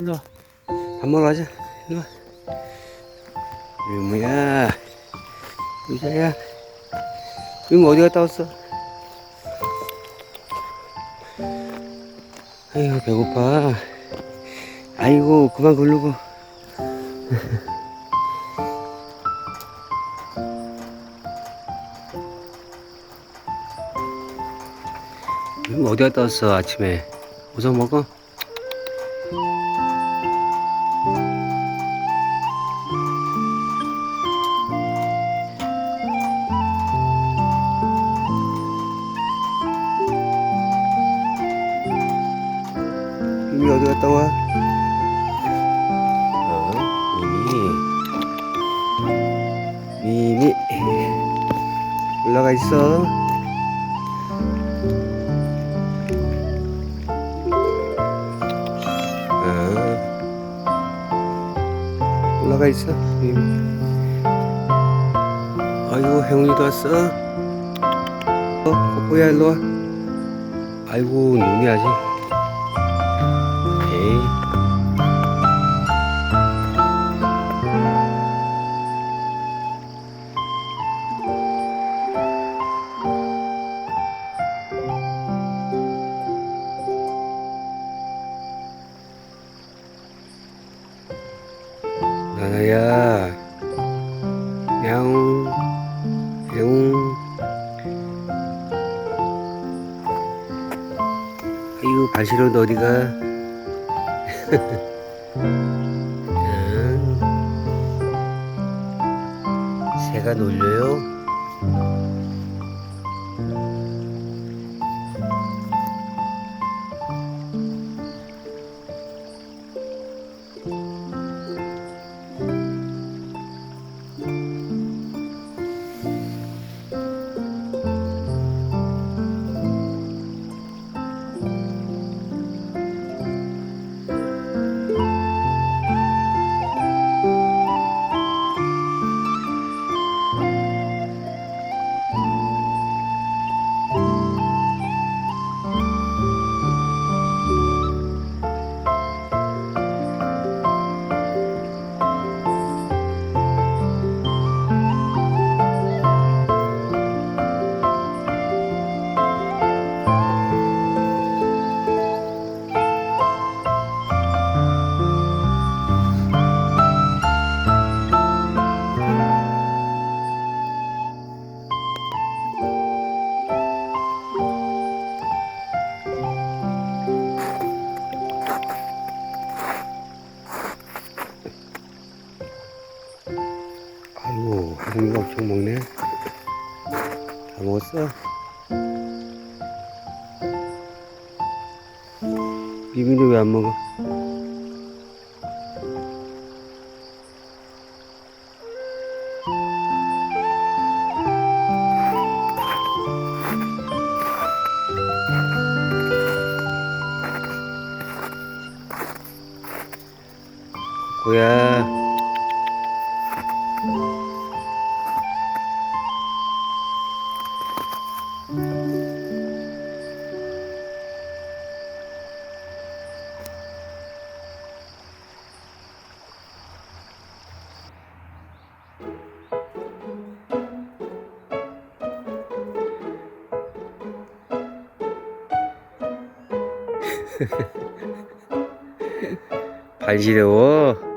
일로 와. 밥 먹으러 가자. 일로 와. 유무야. 유자야. 유무 어디 갔다 왔어? 아이고, 배고파. 아이고, 그만 굴르고. 어디 갔다 왔어, 아침에? 어서 먹어? 올라가 있어. 어. 올라가 있어. 아이고, 행운이도 왔어. 어, 꼬꼬야, 일로 와. 아이고, 눈이 아직. 에이. 야옹, 야옹. 발시로 너 어디가? 음. 새가 놀려요? 엄청 먹네. 다 먹었어? 비비는 왜안 먹어? 고야. 발 시려워.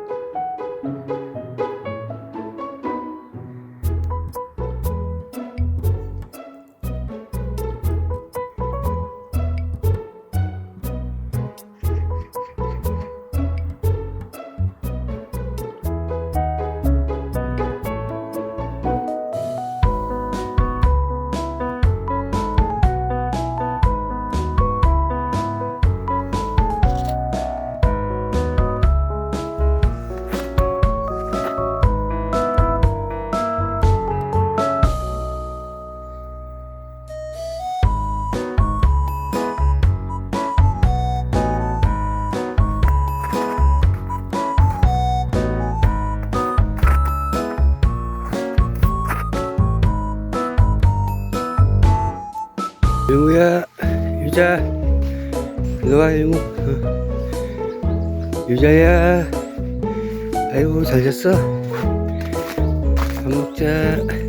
영우야 유자. 일로와 영우 어. 유자야. 아이고 잘 잤어? 밥 먹자.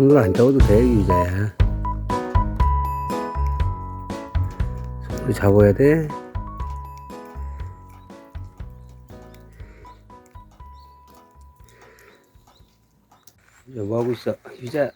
손으로 안 잡아도 돼 유자야 손으로 잡아야 돼. 유자 뭐하고 있어. 유자